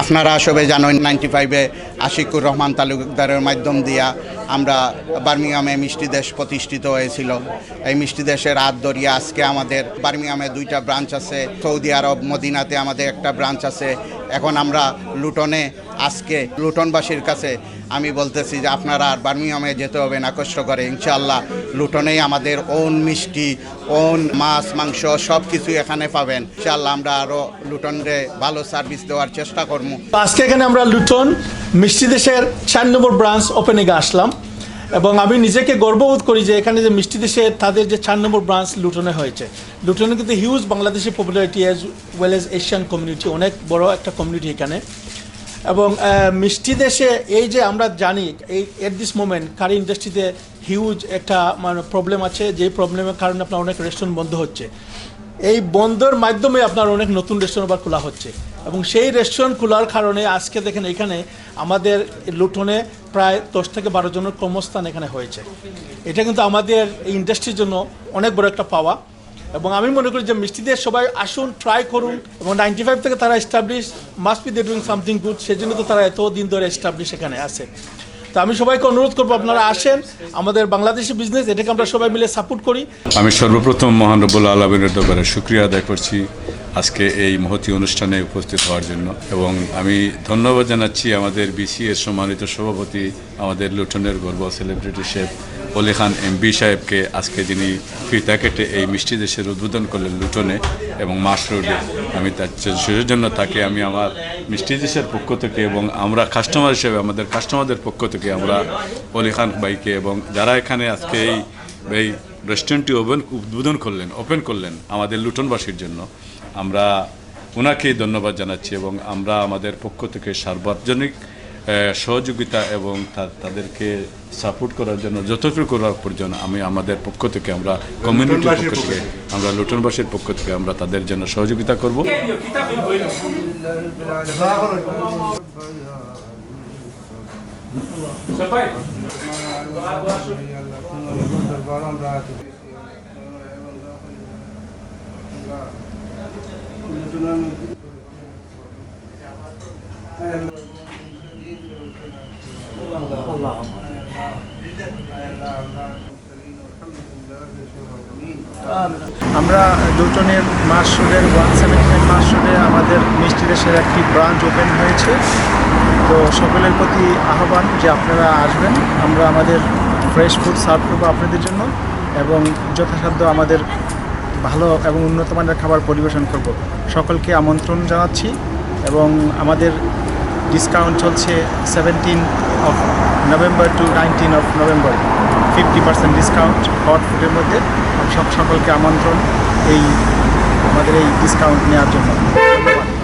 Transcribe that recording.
আপনারা সবাই জানেন নাইনটি ফাইভে আশিকুর রহমান তালুকদারের মাধ্যম দিয়া আমরা বার্মিংহামে মিষ্টি দেশ প্রতিষ্ঠিত হয়েছিল। এই মিষ্টি দেশের হাত ধরিয়ে আজকে আমাদের বার্মিংহামে দুইটা ব্রাঞ্চ আছে, সৌদি আরব মদিনাতে আমাদের একটা ব্রাঞ্চ আছে। এখন আমরা লুটনে আজকে লুটনবাসীর কাছে আমি বলতেছি যে আপনারা আর বার্মিংহামে যেতে হবে, না কষ্ট করে। ইনশাআল্লাহ লুটনেই আমাদের ওন মিষ্টি, ওন মাছ, মাংস সব কিছু এখানে পাবেন। ইনশাআল্লাহ আমরা আরও লুটনরে ভালো সার্ভিস দেওয়ার চেষ্টা করব। আজকে এখানে আমরা লুটন মিষ্টি দেশের চার নম্বর ব্রাঞ্চ ওপেনিংয়ে আসলাম এবং আমি নিজেকে গর্ববোধ করি যে এখানে যে মিষ্টি দেশে তাদের যে চার নম্বর ব্রাঞ্চ লুটনে হয়েছে। লুটনে কিন্তু হিউজ বাংলাদেশের popularity as well as Asian community অনেক বড় একটা কমিউনিটি এখানে। এবং মিষ্টি দেশে এই যে আমরা জানি, এই এট দিস মোমেন্ট কারি ইন্ডাস্ট্রিতে হিউজ একটা মানে প্রবলেম আছে, যেই প্রবলেমের কারণে আপনার অনেক রেস্টুরেন্ট বন্ধ হচ্ছে। এই বন্ধের মাধ্যমে আপনার অনেক নতুন রেস্টুরেন্ট আবার খোলা হচ্ছে। এবং সেই রেস্টুরেন্ট খোলার কারণে আজকে দেখেন এখানে আমাদের লুটনে প্রায় দশ থেকে বারো জনের কর্মস্থান এখানে হয়েছে। এটা কিন্তু আমাদের ইন্ডাস্ট্রির জন্য অনেক বড় একটা পাওয়া। এবং আমি মনে করি যে মিষ্টিদের সবাই আসুন ট্রাই করুন এবং নাইনটি ফাইভ থেকে তারা establish must be they doing something good সেজন্য তো তারা এত দিন ধরে এস্টাবলিশ এখানে আছে। তো আমি সবাইকে অনুরোধ করব, আপনারা আসেন। আমাদের বাংলাদেশি বিজনেস এটাকে আমরা সবাই মিলে সাপোর্ট করি। আমি সর্বপ্রথম মহানবুল আলমিনের দরবারে শুক্রিয়া আদায় করছি আজকে এই মহতি অনুষ্ঠানে উপস্থিত হওয়ার জন্য এবং আমি ধন্যবাদ জানাচ্ছি আমাদের বিসিএস সম্মানিত সভাপতি, আমাদের লুটনের গর্ব সেলিব্রিটি শেফ অলি খান এমবি সাহেবকে আজকে যিনি ফিতা কেটে এই মিষ্টি দেশের উদ্বোধন করলেন লুটনে এবং মাস রোডে আমি তার সেটার জন্য তাকে আমি আমার মিষ্টি দেশের পক্ষ থেকে এবং আমরা কাস্টমার হিসেবে আমাদের কাস্টমারদের পক্ষ থেকে আমরা অলি খান ভাইকে এবং যারা এখানে আজকে এই এই রেস্টুরেন্টটি ওপেন উদ্বোধন করলেন ওপেন করলেন আমাদের লুটনবাসীর জন্য আমরা ওনাকেই ধন্যবাদ জানাচ্ছি এবং আমরা আমাদের পক্ষ থেকে সার্বজনিক আহ, সহযোগিতা এবং তাদেরকে সাপোর্ট করার জন্য যতটুকু করার প্রয়োজন আমি আমাদের পক্ষ থেকে আমরা কমিউনিটির পক্ষ থেকে আমরা লুটনবাসীর পক্ষ থেকে আমরা তাদের জন্য সহযোগিতা করব। আমরা দুজনের মাস ওয়ান সেভেন্টি নাইন মাস আমাদের মিষ্টি দেশের একটি ব্রাঞ্চ ওপেন হয়েছে। তো সকলের প্রতি আহ্বান যে আপনারা আসবেন। আমরা আমাদের ফ্রেশ ফুড সার্ভ করব আপনাদের জন্য এবং যথাসাধ্য আমাদের ভালো এবং উন্নত মানের খাবার পরিবেশন করব। সকলকে আমন্ত্রণ জানাচ্ছি এবং আমাদের ডিসকাউন্ট চলছে seventeen of November to nineteen of November fifty percent discount hot ফুডের মধ্যে সব সকলকে আমন্ত্রণ এই, আমাদের এই ডিসকাউন্ট নেওয়ার জন্য। ধন্যবাদ